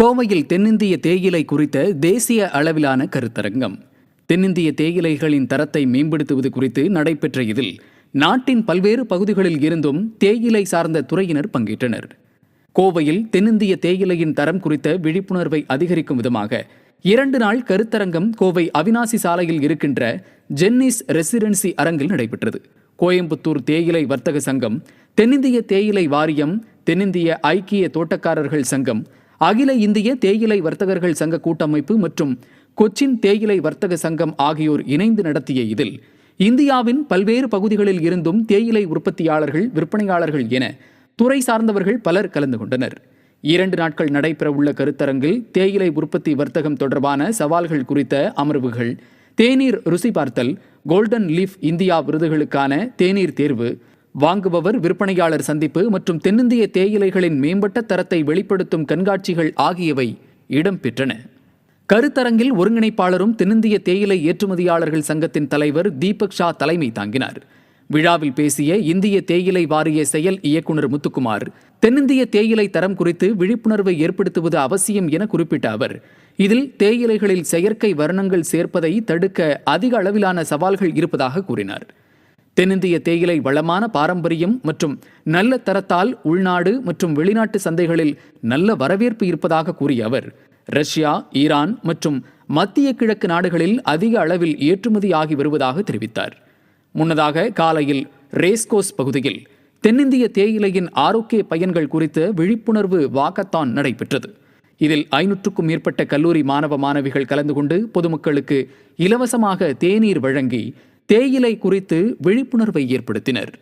கோவையில் தென்னிந்திய தேயிலை குறித்த தேசிய அளவிலான கருத்தரங்கம். தென்னிந்திய தேயிலைகளின் தரத்தை மேம்படுத்துவது குறித்து நடைபெற்ற இதில் நாட்டின் பல்வேறு பகுதிகளில் இருந்தும் தேயிலை சார்ந்த துறையினர் பங்கேற்றனர். கோவையில் தென்னிந்திய தேயிலையின் தரம் குறித்த விழிப்புணர்வை அதிகரிக்கும் விதமாக இரண்டு நாள் கருத்தரங்கம் கோவை அவினாசி சாலையில் இருக்கின்ற ஜென்னிஸ் ரெசிடென்சி அரங்கில் நடைபெற்றது. கோயம்புத்தூர் தேயிலை வர்த்தக சங்கம் தென்னிந்திய தேயிலை வாரியம் தென்னிந்திய ஐக்கிய தோட்டக்காரர்கள் சங்கம் அகில இந்திய தேயிலை வர்த்தகர்கள் சங்க கூட்டமைப்பு மற்றும் கொச்சின் தேயிலை வர்த்தக சங்கம் ஆகியோர் இணைந்து நடத்திய இதில் இந்தியாவின் பல்வேறு பகுதிகளில் இருந்தும் தேயிலை உற்பத்தியாளர்கள் விற்பனையாளர்கள் என துறை சார்ந்தவர்கள் பலர் கலந்து கொண்டனர். இரண்டு நாட்கள் நடைபெறவுள்ள கருத்தரங்கில் தேயிலை உற்பத்தி வர்த்தகம் தொடர்பான சவால்கள் குறித்த அமர்வுகள் தேநீர் ருசி பார்த்தல் கோல்டன் லீஃப் இந்தியா விருதுகளுக்கான தேநீர் தேர்வு வாங்குபவர் விற்பனையாளர் சந்திப்பு மற்றும் தென்னிந்திய தேயிலைகளின் மேம்பட்ட தரத்தை வெளிப்படுத்தும் கண்காட்சிகள் ஆகியவை இடம்பெற்றன. கருத்தரங்கில் ஒருங்கிணைப்பாளரும் தென்னிந்திய தேயிலை ஏற்றுமதியாளர்கள் சங்கத்தின் தலைவர் தீபக் ஷா தலைமை தாங்கினார். விழாவில் பேசிய இந்திய தேயிலை வாரிய செயல் இயக்குனர் முத்துக்குமார் தென்னிந்திய தேயிலை தரம் குறித்து விழிப்புணர்வை ஏற்படுத்துவது அவசியம் என குறிப்பிட்ட அவர் இதில் தேயிலைகளில் செயற்கை வர்ணங்கள் சேர்ப்பதை தடுக்க அதிக அளவிலான சவால்கள் இருப்பதாக கூறினார். தென்னிந்திய தேயிலை வளமான பாரம்பரியம் மற்றும் நல்ல தரத்தால் உள்நாடு மற்றும் வெளிநாட்டு சந்தைகளில் நல்ல வரவேற்பு இருப்பதாக கூறிய அவர் ரஷ்யா ஈரான் மற்றும் மத்திய கிழக்கு நாடுகளில் அதிக அளவில் ஏற்றுமதி ஆகி வருவதாக தெரிவித்தார். முன்னதாக காலையில் ரேஸ்கோஸ் பகுதியில் தென்னிந்திய தேயிலையின் ஆரோக்கிய பயன்கள் குறித்த விழிப்புணர்வு வாக்கத்தான் நடைபெற்றது. இதில் ஐநூற்றுக்கும் மேற்பட்ட கல்லூரி மாணவ மாணவிகள் கலந்து கொண்டு பொதுமக்களுக்கு இலவசமாக தேநீர் வழங்கி தேயிலை குறித்து விழிப்புணர்வை ஏற்படுத்தினர்.